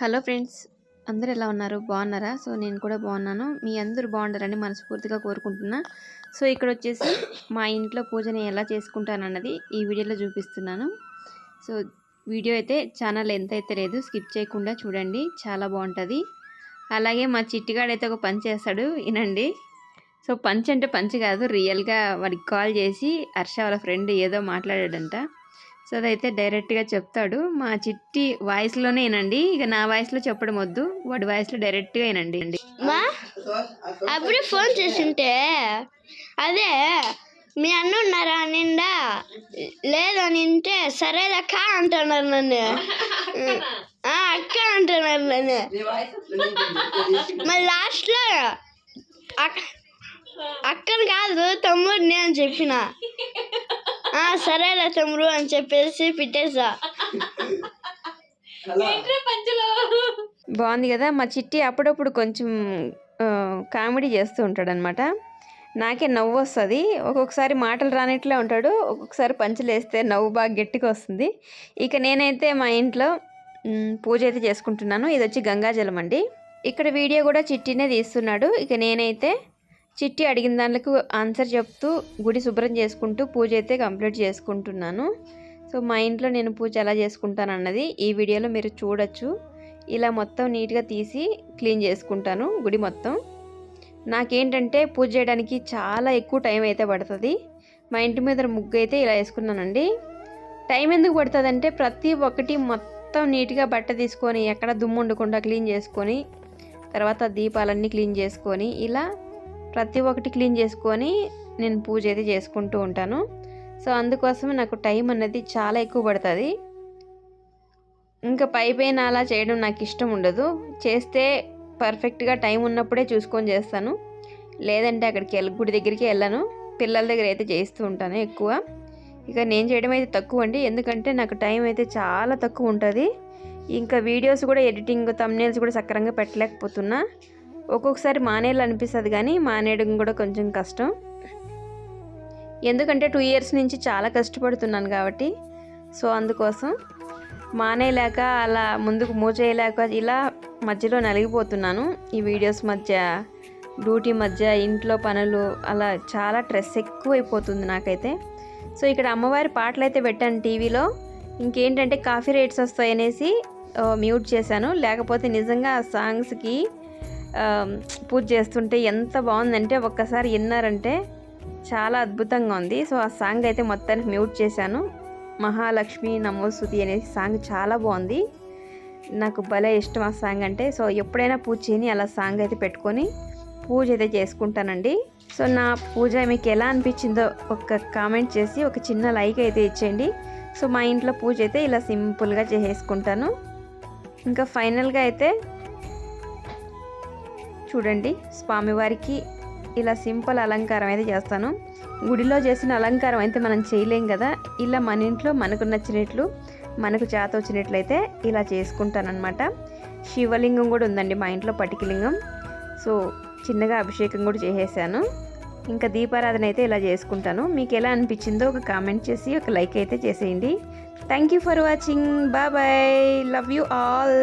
Hello friends అందరు ఎలా ఉన్నారు? బాగున్నారా? సో నేను కూడా బాగున్నాను. మీ అందరూ బాగుండారని మనస్ఫూర్తిగా కోరుకుంటున్నా. సో ఇక్కడ వచ్చేసి మా ఇంట్లో పూజని ఎలా చేసుకుంటానన్నది ఈ వీడియోలో చూపిస్తున్నాను. సో వీడియో అయితే ఛానల్ ఎంత అయితే లేదు స్కిప్ చేయకుండా చూడండి. చాలా బాగుంటుంది. అలాగే మా చిట్టిగాడు అయితే ఒక పంచ్ చేస్తాడు. వినండి. సో పంచ్ అంటే పంచ్ కాదు రియల్గా వాడికి కాల్ చేసి హర్ష వాళ్ళ ఫ్రెండ్ ఏదో మాట్లాడాడంట. సో అదైతే డైరెక్ట్గా చెప్తాడు. మా చిట్టి వాయిస్లోనే వినండి. ఇక నా వాయిస్లో చెప్పడం వద్దు. వాడి వాయిస్లో డైరెక్ట్గా వినండి. అండి మా? అప్పుడే ఫోన్ చేసింటే అదే మీ అన్న ఉన్నారా నిండా? లేదని అంటే సరే అక్క అంటున్నారు నన్ను. అక్క అంటున్నారు నన్ను. మరి లాస్ట్లో అక్క అక్కని కాదు తమ్ముడిని అని చెప్పిన. సరేలే తమ్ముడు అని చెప్పేసి పెట్టేసా. బాగుంది కదా మా చిట్టి అప్పుడప్పుడు కొంచెం కామెడీ చేస్తూ ఉంటాడనమాట నాకే నవ్వు వస్తుంది. ఒక్కొక్కసారి మాటలు రానట్లే ఉంటాడు. ఒక్కొక్కసారి పంచులు వేస్తే నవ్వు బాగా గట్టిగా వస్తుంది. ఇక నేనైతే మా ఇంట్లో పూజ అయితే చేసుకుంటున్నాను. ఇది వచ్చి గంగాజలం అండి. ఇక్కడ వీడియో కూడా చిట్టినే తీస్తున్నాడు. ఇక నేనైతే చిట్టి అడిగిన దానికి ఆన్సర్ చెప్తూ గుడి శుభ్రం చేసుకుంటూ పూజ అయితే కంప్లీట్ చేసుకుంటున్నాను. సో మా ఇంట్లో నేను పూజ ఎలా చేసుకుంటాను అన్నది ఈ వీడియోలో మీరు చూడొచ్చు. ఇలా మొత్తం నీట్గా తీసి క్లీన్ చేసుకుంటాను గుడి మొత్తం. నాకేంటంటే పూజ చేయడానికి చాలా ఎక్కువ టైం అయితే పడుతుంది. మా ఇంటి మీద ముగ్గు అయితే ఇలా వేసుకున్నానండి. టైం ఎందుకు పడుతుంది అంటే ప్రతి ఒక్కటి మొత్తం నీట్గా బట్ట తీసుకొని ఎక్కడ దుమ్ము ఉండకుండా క్లీన్ చేసుకొని తర్వాత దీపాలన్నీ క్లీన్ చేసుకొని ఇలా ప్రతి ఒక్కటి క్లీన్ చేసుకొని నేను పూజ అయితే చేసుకుంటూ ఉంటాను. సో అందుకోసం నాకు టైం అనేది చాలా ఎక్కువ పడుతుంది. ఇంకా పై పైన అలా చేయడం నాకు ఇష్టం ఉండదు. చేస్తే పర్ఫెక్ట్గా టైం ఉన్నప్పుడే చూసుకొని చేస్తాను. లేదంటే అక్కడికి వెళ్ళి గుడి దగ్గరికి వెళ్ళను. పిల్లల దగ్గర అయితే చేస్తూ ఉంటాను ఎక్కువ. ఇక నేను చేయడం అయితే తక్కువ అండి. ఎందుకంటే నాకు టైం అయితే చాలా తక్కువ ఉంటుంది. ఇంకా వీడియోస్ కూడా ఎడిటింగ్ తమ్నేల్స్ కూడా సక్రంగా పెట్టలేకపోతున్నా. ఒక్కొక్కసారి మానేయాలి అనిపిస్తుంది కానీ మానేయడం కూడా కొంచెం కష్టం. ఎందుకంటే టూ ఇయర్స్ నుంచి చాలా కష్టపడుతున్నాను కాబట్టి సో అందుకోసం మానేయలేక అలా ముందుకు మూవ్ చేయలేక ఇలా మధ్యలో నలిగిపోతున్నాను. ఈ వీడియోస్ మధ్య డ్యూటీ మధ్య ఇంట్లో పనులు అలా చాలా స్ట్రెస్ ఎక్కువైపోతుంది నాకైతే. సో ఇక్కడ అమ్మవారి పాటలు అయితే పెట్టాను టీవీలో. ఇంకేంటంటే కాఫీ రేట్స్ వస్తాయనేసి మ్యూట్ చేశాను. లేకపోతే నిజంగా ఆ సాంగ్స్కి పూజ చేస్తుంటే ఎంత బాగుందంటే ఒక్కసారి విన్నారంటే చాలా అద్భుతంగా ఉంది. సో ఆ సాంగ్ అయితే మొత్తానికి మ్యూట్ చేశాను. మహాలక్ష్మి నమోస్తుతి అనే సాంగ్ చాలా బాగుంది. నాకు భలే ఇష్టం ఆ సాంగ్ అంటే. సో ఎప్పుడైనా పూజ చేయని అలా సాంగ్ అయితే పెట్టుకొని పూజ అయితే చేసుకుంటానండి. సో నా పూజ మీకు ఎలా అనిపించిందో ఒక కామెంట్ చేసి ఒక చిన్న లైక్ అయితే ఇచ్చేయండి. సో మా ఇంట్లో పూజ అయితే ఇలా సింపుల్గా చేసేసుకుంటాను. ఇంకా ఫైనల్గా అయితే చూడండి. స్వామివారికి ఇలా సింపుల్ అలంకారం అయితే చేస్తాను. గుడిలో చేసిన అలంకారం అయితే మనం చేయలేం కదా. ఇలా మన ఇంట్లో మనకు నచ్చినట్లు మనకు చేత వచ్చినట్లయితే ఇలా చేసుకుంటానమాట శివలింగం కూడా ఉందండి మా ఇంట్లో పటికలింగం. సో చిన్నగా అభిషేకం కూడా చేసేసాను. ఇంకా దీపారాధన అయితే ఇలా చేసుకుంటాను. మీకు ఎలా అనిపించిందో ఒక కామెంట్ చేసి ఒక లైక్ అయితే చేసేయండి. Thank you for watching bye love you all